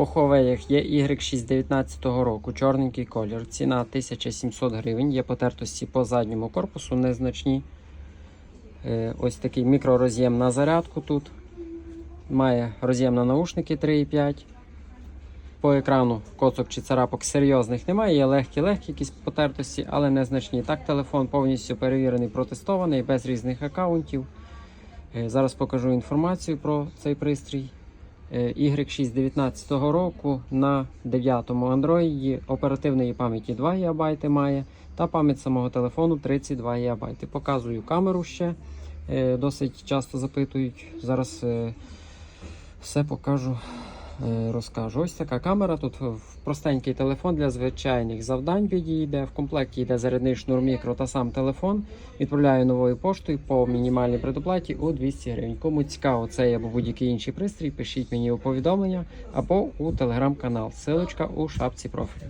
По Huawei є Y6 19 року, чорненький колір. Ціна 1700 гривень. Є потертості по задньому корпусу, незначні. Е, Ось такий мікророз'єм на зарядку тут. Має роз'єм на наушники 3,5. По екрану коцок чи царапок серйозних немає, є легкі-легкі якісь потертості, але незначні. Так, телефон повністю перевірений, протестований, без різних аккаунтів. Е, Зараз покажу інформацію про цей пристрій. Е, Y6 19 року на 9-му Android оперативної пам'яті 2 ГБ має та пам'ять самого телефону 32 ГБ. Показую камеру ще. Е, Досить часто запитують. Зараз е, все покажу, розкажу. Ось така камера. Тут простенький телефон для звичайних завдань підійде. В комплекті йде зарядний шнур мікро та сам телефон. Відправляю новою поштою по мінімальній предоплаті у 200 гривень. Кому цікаво цей або будь-який інший пристрій, пишіть мені у повідомлення або у телеграм-канал. Силочка у шапці профілю.